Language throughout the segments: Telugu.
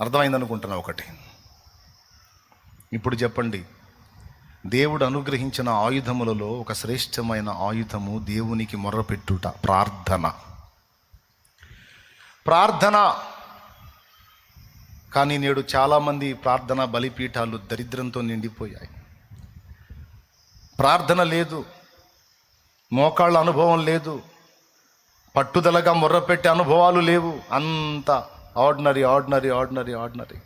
అర్థమైందనుకుంటున్నా ఒకటి. ఇప్పుడు చెప్పండి. దేవుడు అనుగ్రహించిన ఆయుధములలో ఒక శ్రేష్టమైన ఆయుధము దేవునికి మొర్రపెట్టుట ప్రార్థన. ప్రార్థన. కానీ నేడు చాలామంది ప్రార్థన బలిపీఠాలు దరిద్రంతో నిండిపోయాయి. ప్రార్థన లేదు. మోకాళ్ళ అనుభవం లేదు. పట్టుదలగా మొర్రపెట్టే అనుభవాలు లేవు. అంత ఆర్డినరీ ఆర్డినరీ ఆర్డినరీ ఆర్డినరీ.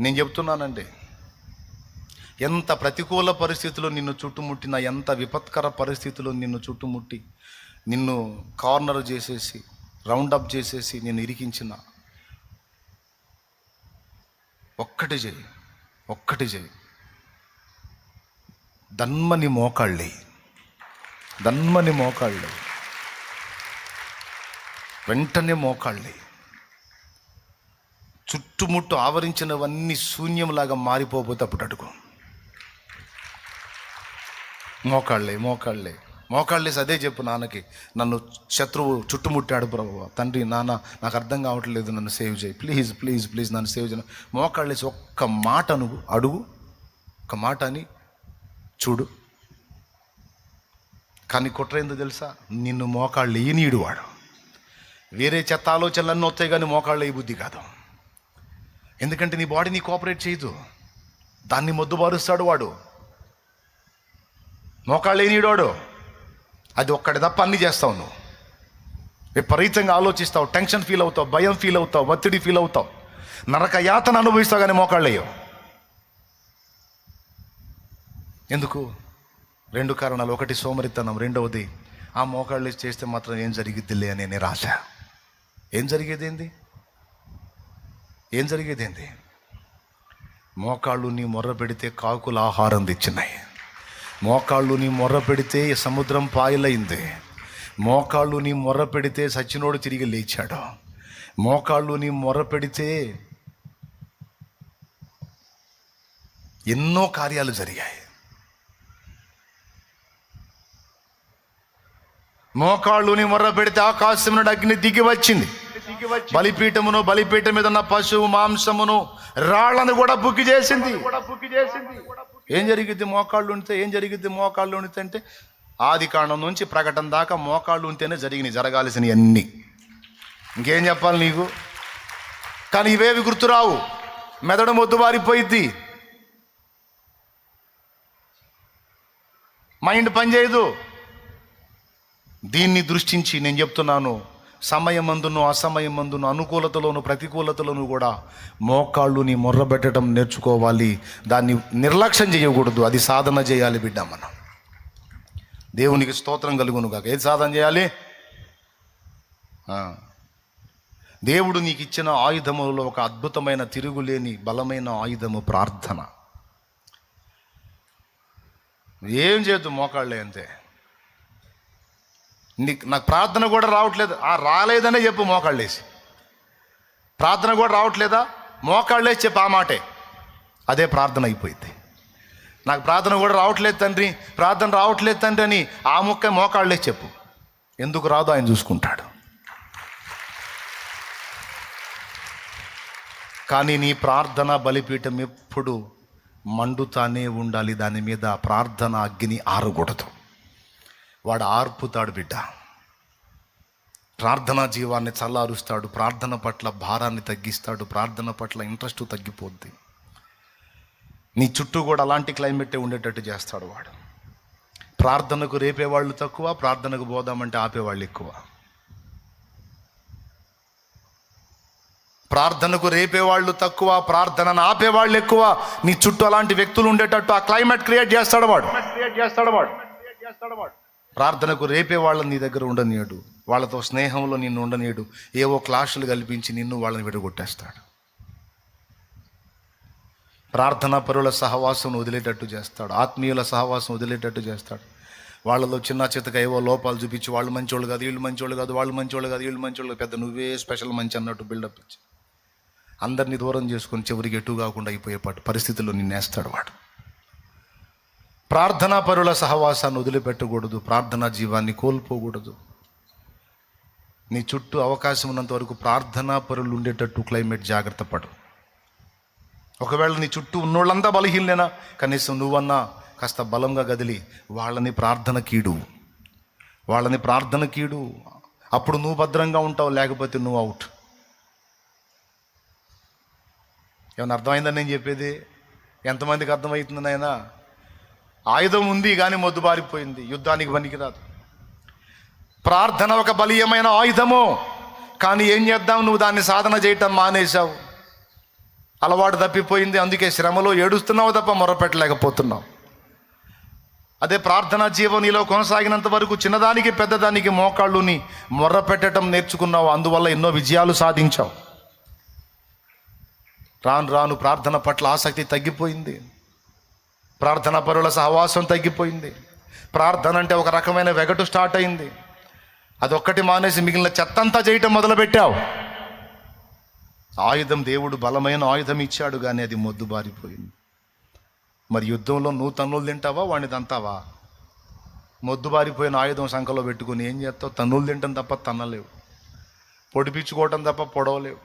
నేను చెప్తున్నానండి ఎంత ప్రతికూల పరిస్థితులు నిన్ను చుట్టుముట్టిన ఎంత విపత్కర పరిస్థితులు నిన్ను చుట్టుముట్టి నిన్ను కార్నర్ చేసేసి రౌండప్ చేసేసి నిన్ను ఇరికించిన ఒక్కటి చేయి ఒక్కటి చేయి దన్మని మోకాళ్ళే దన్మని మోకాళ్ళే వెంటనే మోకాళ్ళే చుట్టుముట్టు ఆవరించినవన్నీ శూన్యంలాగా మారిపోతే అప్పుడు అడుగు. మోకాళ్ళే మోకాళ్ళే. మోకాళ్ళేసి అదే చెప్పు నాన్నకి. నన్ను శత్రువు చుట్టుముట్టాడు ప్రభు. తండ్రి నాన్న నాకు అర్థం కావట్లేదు నన్ను సేవ్ చేయి. ప్లీజ్ ప్లీజ్ ప్లీజ్ నన్ను సేవ్ చేయను. మోకాళ్ళేసి ఒక్క మాట నువ్వు అడుగు. ఒక మాట అని చూడు. కానీ కుట్ర ఏందో తెలుసా? నిన్ను మోకాళ్ళు వేయనీయుడు వాడు. వేరే చెత్త ఆలోచనలన్నీ వస్తాయి కానీ మోకాళ్ళు వేయ బుద్ధి కాదు. ఎందుకంటే నీ బాడీని కోఆపరేట్ చేయదు. దాన్ని మొద్దుబారుస్తాడు వాడు. మోకాళ్ళు వేయనీయుడు అది ఒక్కడి తప్ప అన్ని చేస్తావు నువ్వు. విపరీతంగా ఆలోచిస్తావు టెన్షన్ ఫీల్ అవుతావు భయం ఫీల్ అవుతావు ఒత్తిడి ఫీల్ అవుతావు. నరక యాతన అనుభవిస్తావు కానీ మోకాళ్ళు ఎందుకు? రెండు కారణాలు. ఒకటి సోమరితనం రెండవది ఆ మోకాళ్ళు చేస్తే మాత్రం ఏం జరిగిద్దిలే అనే నిరాశ. ఏం జరిగేది ఏంది? ఏం జరిగేది ఏంది మోకాళ్ళు నీ మొర్ర పెడితే కాకులు ఆహారం తెచ్చినాయి. మోకాళ్ళు నీ మొర్ర పెడితే సముద్రం పాయలైంది. మోకాళ్ళు నీ మొర్ర పెడితే సచ్చినోడు తిరిగి లేచాడు. మోకాళ్ళు నీ మొర్ర పెడితే ఎన్నో కార్యాలు జరిగాయి. మోకాళ్ళుని మొర్ర పెడితే ఆకాశం నుండి అగ్ని దిగి వచ్చింది. బలిపీఠమును బలిపీఠం మీద ఉన్న పశువు మాంసమును రాళ్ళను కూడా బుక్కి చేసింది. ఏం జరిగిద్ది? మోకాళ్ళు ఉంటే ఏం జరిగిద్ది? మోకాళ్ళు ఉంటే అంటే ఆది కాండం నుంచి ప్రకటన దాకా మోకాళ్ళు ఉంటేనే జరిగినాయి జరగాల్సినవి అన్నీ ఇంకేం చెప్పాలి నీకు? కానీ ఇవేవి గుర్తురావు? మెదడు మొద్దుబారిపోయిద్ది. మైండ్ పనిచేయదు. దీన్ని దృష్టించి నేను చెప్తున్నాను. సమయమందును అసమయమందును అనుకూలతలోను ప్రతికూలతలోను కూడా మోకాళ్ళు నీ మొర్రబెట్టడం నేర్చుకోవాలి. దాన్ని నిర్లక్ష్యం చేయకూడదు. అది సాధన చేయాలి బిడ్డ మనం. దేవునికి స్తోత్రం కలుగును కాక ఏది సాధన చేయాలి? దేవుడు నీకు ఇచ్చిన ఆయుధములలో ఒక అద్భుతమైన తిరుగులేని బలమైన ఆయుధము ప్రార్థన. ఏం చేయొద్దు మోకాళ్ళే అంతే. నీకు నాకు ప్రార్థన కూడా రావట్లేదు. ఆ రాలేదనే చెప్పు మోకాళ్ళేసి ప్రార్థన కూడా రావట్లేదా? మోకాళ్ళేసి చెప్పు ఆ మాటే. అదే ప్రార్థన అయిపోయింది. నాకు ప్రార్థన కూడా రావట్లేదు తండ్రి. ప్రార్థన రావట్లేదు తండ్రి అని ఆ ముక్క మోకాళ్ళేసి చెప్పు. ఎందుకు రాదు? ఆయన చూసుకుంటాడు. కానీ నీ ప్రార్థన బలిపీఠం ఎప్పుడు మండుతానే ఉండాలి. దాని మీద ప్రార్థన అగ్ని ఆరకూడదు. వాడు ఆర్పుతాడు బిడ్డ. ప్రార్థనా జీవాన్ని చల్లారుస్తాడు ప్రార్థన పట్ల భారాన్ని తగ్గిస్తాడు ప్రార్థన పట్ల ఇంట్రెస్ట్ తగ్గిపోద్ది. నీ చుట్టూ కూడా అలాంటి క్లైమేటే ఉండేటట్టు చేస్తాడు వాడు. ప్రార్థనకు రేపేవాళ్ళు తక్కువ ప్రార్థనకు పోదామంటే ఆపేవాళ్ళు ఎక్కువ. ప్రార్థనకు రేపేవాళ్ళు తక్కువ ప్రార్థనను ఆపేవాళ్ళు ఎక్కువ. నీ చుట్టూ అలాంటి వ్యక్తులు ఉండేటట్టు ఆ క్లైమేట్ క్రియేట్ చేస్తాడు వాడు. క్రియేట్ చేస్తాడు వాడు. చేస్తాడు వాడు. ప్రార్థనకు రేపే వాళ్ళని నీ దగ్గర ఉండనీయడు. వాళ్ళతో స్నేహంలో నిన్ను ఉండనీయడు. ఏవో క్లాసులు కల్పించి నిన్ను వాళ్ళని విడగొట్టేస్తాడు. ప్రార్థనా పరుల సహవాసం వదిలేటట్టు చేస్తాడు. ఆత్మీయుల సహవాసం వదిలేటట్టు చేస్తాడు. వాళ్ళలో చిన్న చితక ఏవో లోపాలు చూపించి వాళ్ళు మంచోళ్ళు కాదు వీళ్ళు మంచోళ్ళు కాదు వాళ్ళు మంచోళ్ళు కాదు వీళ్ళు మంచోళ్ళు పెద్ద నువ్వే స్పెషల్ మంచి అన్నట్టు బిల్డప్ ఇచ్చి. అందరినీ దూరం చేసుకొని చివరికి ఎటు కాకుండా అయిపోయే పాటు పరిస్థితుల్లో నిన్నేస్తాడు వాడు. ప్రార్థనా పరుల సహవాసాన్ని వదిలిపెట్టకూడదు. ప్రార్థనా జీవాన్ని కోల్పోకూడదు. నీ చుట్టూ అవకాశం ఉన్నంత వరకు ప్రార్థనా పరులు ఉండేటట్టు క్లైమేట్ జాగ్రత్త పడు. ఒకవేళ నీ చుట్టూ ఉన్నోళ్ళంతా బలహీనలేనా? కనీసం నువ్వన్నా కాస్త బలంగా గదిలి వాళ్ళని ప్రార్థన కీడు. వాళ్ళని ప్రార్థన కీడు. అప్పుడు నువ్వు భద్రంగా ఉంటావు లేకపోతే నువ్వు అవుట్. ఏమన్నా అర్థమైందని నేను చెప్పేది? ఎంతమందికి అర్థమవుతుంది నాయనా? ఆయుధం ఉంది కానీ మొద్దుబారిపోయింది. యుద్ధానికి పనికిరాదు. ప్రార్థన ఒక బలీయమైన ఆయుధము. కానీ ఏం చేద్దాం? నువ్వు దాన్ని సాధన చేయటం మానేశావు. అలవాటు తప్పిపోయింది. అందుకే శ్రమలో ఏడుస్తున్నావు తప్ప మొరపెట్టలేకపోతున్నావు. అదే ప్రార్థనా జీవం నీలో కొనసాగినంత వరకు చిన్నదానికి పెద్దదానికి మోకాళ్ళుని మొర్ర పెట్టడం నేర్చుకున్నావు. అందువల్ల ఎన్నో విజయాలు సాధించావు. రాను రాను ప్రార్థన పట్ల ఆసక్తి తగ్గిపోయింది. ప్రార్థన పరుల సహవాసం తగ్గిపోయింది. ప్రార్థన అంటే ఒక రకమైన వెగటు స్టార్ట్ అయింది. అదొక్కటి మానేసి మిగిలిన చెత్తంతా చేయటం మొదలుపెట్టావు. ఆయుధం దేవుడు బలమైన ఆయుధం ఇచ్చాడు కానీ అది మొద్దుబారిపోయింది. మరి యుద్ధంలో నువ్వు తన్నులు తింటావా? వాడిని తంతావా? మొద్దుబారిపోయిన ఆయుధం సంఖలో పెట్టుకుని ఏం చేస్తావు? తన్నులు తింటాం తప్ప తన్నలేవు. పొడిపించుకోవటం తప్ప పొడవలేవు.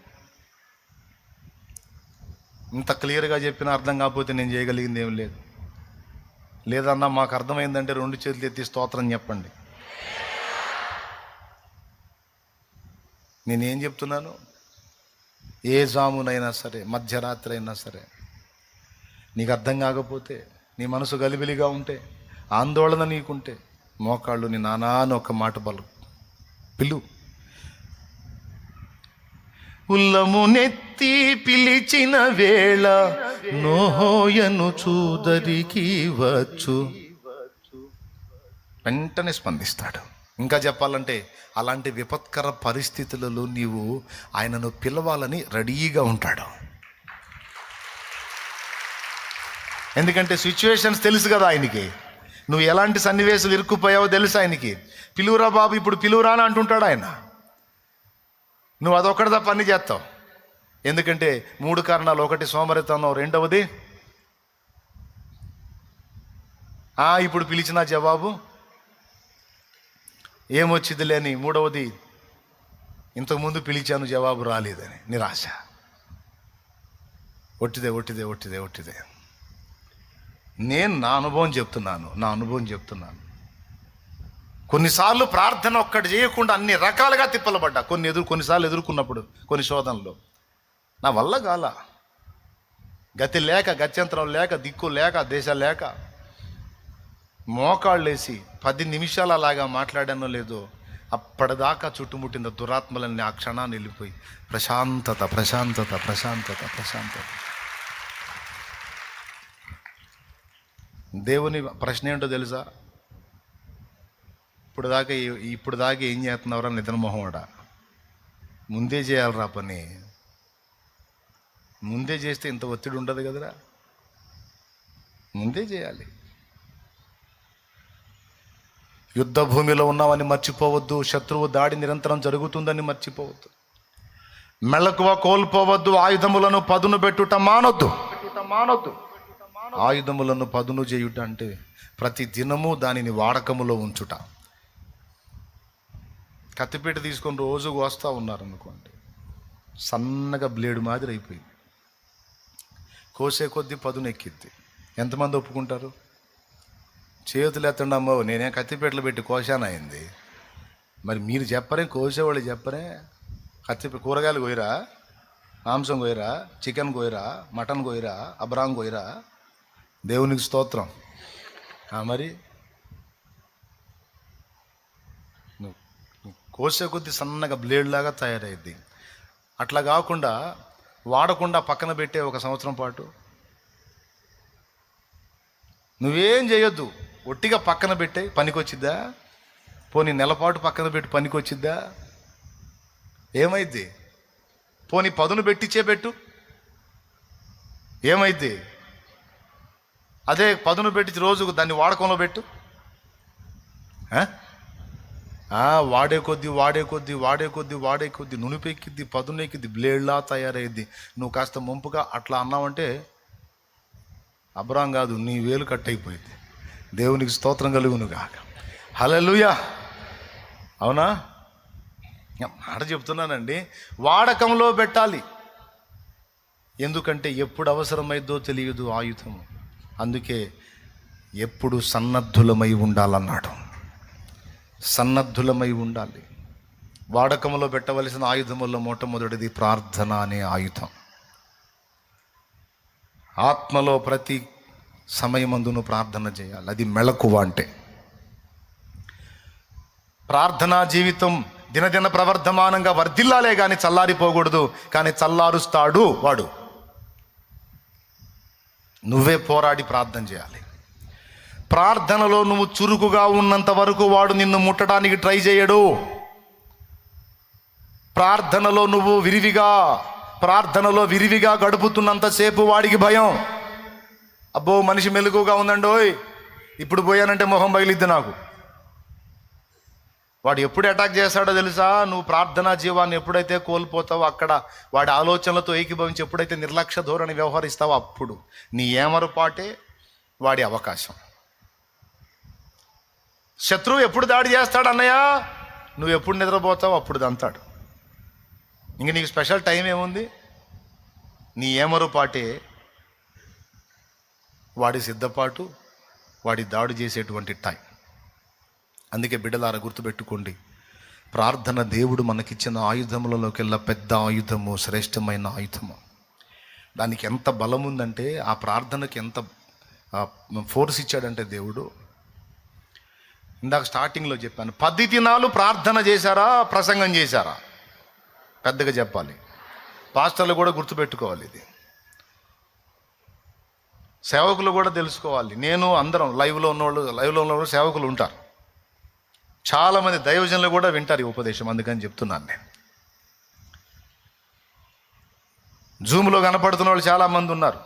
ఇంత క్లియర్గా చెప్పిన అర్థం కాకపోతే నేను చేయగలిగింది ఏం లేదు. లేదన్నా మాకు అర్థమైందంటే రెండు చేతులు ఎత్తి స్తోత్రం చెప్పండి. నేనేం చెప్తున్నాను? ఏ జామునైనా సరే మధ్యరాత్రి అయినా సరే నీకు అర్థం కాకపోతే నీ మనసు గలిబిలిగా ఉంటే ఆందోళన నీకుంటే మోకాళ్ళు నీ నానా అని ఒక మాట బలు పిలు. ఉల్లము నెత్తి పిలిచిన వేళ నోహోయను చూదరికి వచ్చు. వెంటనే స్పందిస్తాడు. ఇంకా చెప్పాలంటే అలాంటి విపత్కర పరిస్థితులలో నీవు ఆయనను పిలవాలని రెడీగా ఉంటాడు. ఎందుకంటే సిచ్యువేషన్స్ తెలుసు కదా ఆయనకి. నువ్వు ఎలాంటి సన్నివేశాలు ఇరుక్కుపోయావో తెలుసు ఆయనకి. పిలువురా బాబు ఇప్పుడు పిలువురా అని అంటుంటాడు ఆయన. నువ్వు అదొక్కటి తప్ప అన్ని చేస్తావు. ఎందుకంటే మూడు కారణాలు. ఒకటి సోమరితనం రెండవది ఆ ఇప్పుడు పిలిచిన జవాబు ఏమొచ్చింది లేని మూడవది ఇంతకుముందు పిలిచాను జవాబు రాలేదని నిరాశ. ఒట్టిదే ఒట్టిదే ఒట్టిదే ఒట్టిదే. నేను నా అనుభవం చెప్తున్నాను నా అనుభవం చెప్తున్నాను. కొన్నిసార్లు ప్రార్థన ఒక్కటి చేయకుండా అన్ని రకాలుగా తిప్పలబడ్డా. కొన్ని ఎదురు కొన్నిసార్లు ఎదుర్కొన్నప్పుడు కొన్ని శోధనలు నా వల్ల కాల. గతి లేక గత్యంతరం లేక దిక్కు లేక దేశ లేక. మోకాళ్ళేసి పది నిమిషాలు అలాగా మాట్లాడానో లేదో అప్పటిదాకా చుట్టుముట్టిన దురాత్మలన్నీ ఆ క్షణాన్ని వెళ్ళిపోయి ప్రశాంతత ప్రశాంతత ప్రశాంతత ప్రశాంతత. దేవుని ప్రశ్న ఏంటో తెలుసా? ఇప్పుడు దాకా ఇప్పుడు దాకా ఏం చేస్తున్నావురా నిద్రమోహముడా ముందే చేయాలరా పని. ముందే చేస్తే ఇంత ఒత్తిడి ఉండదు కదరా. ముందే చేయాలి. యుద్ధ భూమిలో ఉన్నామని మర్చిపోవద్దు. శత్రువు దాడి నిరంతరం జరుగుతుందని మర్చిపోవద్దు. మెళకువ కోల్పోవద్దు. ఆయుధములను పదును పెట్టుట మానొద్దు. మానొద్దు ఆయుధములను పదును చేయుట అంటే ప్రతి దినము దానిని వాడకములో ఉంచుట. కత్తిపీట తీసుకొని రోజు కోస్తా ఉన్నారనుకోండి సన్నగా బ్లేడ్ మాదిరి అయిపోయింది. కోసే కొద్దీ పదునెక్కిద్ది ఎంతమంది ఒప్పుకుంటారు? చేతులు ఎత్తండమ్మో నేనే కత్తిపీటలు పెట్టి కోశానయింది మరి మీరు చెప్పరే కోసేవాళ్ళు చెప్పరే కత్తి కూరగాయలు కోయరా మాంసం కోయరా చికెన్ కోయరా మటన్ కోయరా అబ్రాం కోయరా దేవునికి స్తోత్రం. మరి నువ్వు నువ్వు కోసే కొద్ది సన్నగా బ్లేడ్ లాగా తయారైద్ది. అట్లా కాకుండా వాడకుండా పక్కన పెట్టే ఒక సంవత్సరం పాటు. నువ్వేం చేయొద్దు. ఒట్టిగా పక్కన పెట్టే పనికొచ్చిద్దా? పోనీ నెలపాటు పక్కన పెట్టి పనికొచ్చిద్దా? ఏమైద్ది? పోనీ పదును పెట్టించే పెట్టు. ఏమైద్ది? అదే పదును పెట్టి రోజుకు దాన్ని వాడకంలో పెట్టు. వాడే కొద్ది వాడే కొద్ది వాడే కొద్ది వాడే కొద్ది నునిపెక్కిద్ది పదునెక్కిద్ది బ్లేడ్లా తయారైద్ది. నువ్వు కాస్త ముంపుగా అట్లా అన్నావంటే అబ్రాం కాదు నీ వేలు కట్ అయిపోయింది దేవునికి స్తోత్రం కలుగును కాక హలలుయా అవునా మాట చెప్తున్నానండి. వాడకంలో పెట్టాలి. ఎందుకంటే ఎప్పుడు అవసరమైద్దో తెలియదు ఆయుధము. అందుకే ఎప్పుడు సన్నద్ధులమై ఉండాలన్నాడు. సన్నద్ధులమై ఉండాలి. వాడకంలో పెట్టవలసిన ఆయుధముల్లో మొట్టమొదటిది ప్రార్థన అనే ఆయుధం. ఆత్మలో ప్రతి సమయమందును ప్రార్థన చేయాలి. అది మెళకువ అంటే. ప్రార్థనా జీవితం దినదిన ప్రవర్ధమానంగా వర్ధిల్లాలే కానీ చల్లారిపోకూడదు. కానీ చల్లారుస్తాడు వాడు. నువ్వే పోరాడి ప్రార్థన చేయాలి. ప్రార్థనలో నువ్వు చురుకుగా ఉన్నంత వరకు వాడు నిన్ను ముట్టడానికి ట్రై చేయడు. ప్రార్థనలో నువ్వు విరివిగా ప్రార్థనలో విరివిగా గడుపుతున్నంతసేపు వాడికి భయం. అబ్బో మనిషి మెలుగుగా ఉందండోయ్ ఇప్పుడు పోయానంటే మొహం బయలుద్ది నాకు. వాడు ఎప్పుడు అటాక్ చేస్తాడో తెలుసా? నువ్వు ప్రార్థనా జీవాన్ని ఎప్పుడైతే కోల్పోతావో అక్కడ వాడి ఆలోచనలతో ఏకీభవించి ఎప్పుడైతే నిర్లక్ష్య ధోరణి వ్యవహరిస్తావో అప్పుడు నీ ఏమరపాటే వాడి అవకాశం. శత్రువు ఎప్పుడు దాడి చేస్తాడు అన్నయ్య? నువ్వు ఎప్పుడు నిద్రపోతావు? అప్పుడు దంతాడు. ఇంక నీకు స్పెషల్ టైం ఏముంది? నీ ఏమరుపాటే వాడి సిద్ధపాటు వాడి దాడి చేసేటువంటి టైం. అందుకే బిడ్డలారా గుర్తుపెట్టుకోండి ప్రార్థన దేవుడు మనకిచ్చిన ఆయుధములలోకెల్లా పెద్ద ఆయుధము శ్రేష్టమైన ఆయుధము. దానికి ఎంత బలం ఉందంటే ఆ ప్రార్థనకి ఎంత ఫోర్స్ ఇచ్చాడంటే దేవుడు ఇందాక స్టార్టింగ్లో చెప్పాను. పది దినాలు ప్రార్థన చేశారా? ప్రసంగం చేశారా? పెద్దగా చెప్పాలి. పాస్టర్లు కూడా గుర్తుపెట్టుకోవాలి ఇది. సేవకులు కూడా తెలుసుకోవాలి. నేను అందరం లైవ్లో ఉన్నవాళ్ళు లైవ్లో ఉన్నవాళ్ళు సేవకులు ఉంటారు. చాలామంది దైవజనులు కూడా వింటారు ఈ ఉపదేశం అందుకని చెప్తున్నాను నేను. జూమ్లో కనపడుతున్న వాళ్ళు చాలామంది ఉన్నారు.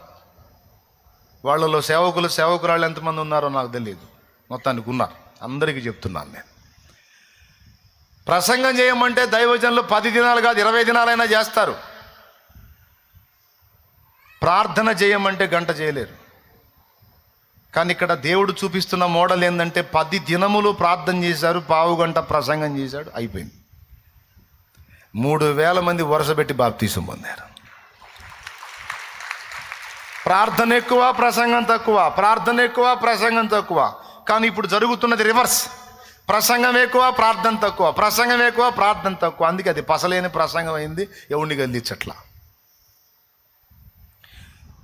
వాళ్ళలో సేవకులు సేవకురాళ్ళు ఎంతమంది ఉన్నారో నాకు తెలియదు మొత్తానికి ఉన్నారు. అందరికీ చెప్తున్నాను నేను. ప్రసంగం చేయమంటే దైవజనులు పది దినాలు కాదు ఇరవై దినాలైనా చేస్తారు. ప్రార్థన చేయమంటే గంట చేయలేరు. కానీ ఇక్కడ దేవుడు చూపిస్తున్న మోడల్ ఏంటంటే పది దినములు ప్రార్థన చేశారు పావు గంట ప్రసంగం చేశాడు అయిపోయింది. మూడు వేల మంది వరుసపెట్టి బాప్తీసం పొందారు. ప్రార్థన ఎక్కువ ప్రసంగం తక్కువ ప్రార్థన ఎక్కువ ప్రసంగం తక్కువ. కానీ ఇప్పుడు జరుగుతున్నది రివర్స్. ప్రసంగం ఎక్కువ ప్రార్థన తక్కువ. ప్రసంగం ఎక్కువ ప్రార్థన తక్కువ. అందుకే అది పసలేని ప్రసంగం అయింది ఎవడిని గల్లించట్లా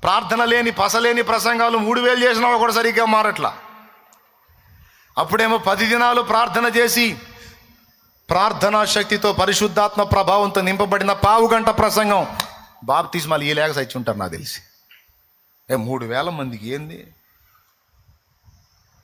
ప్రార్థన లేని పసలేని ప్రసంగాలు మూడు వేలు చేసినా కూడా సరిగ్గా మారట్లా. అప్పుడేమో పది దినాలు ప్రార్థన చేసి ప్రార్థనా శక్తితో పరిశుద్ధాత్మ ప్రభావంతో నింపబడిన పావు గంట ప్రసంగం. బాప్తిస్మాలు ఈ లేక సచ్చి ఉంటారు నాకు తెలిసి. ఏ మూడు వేల మందికి ఏంది?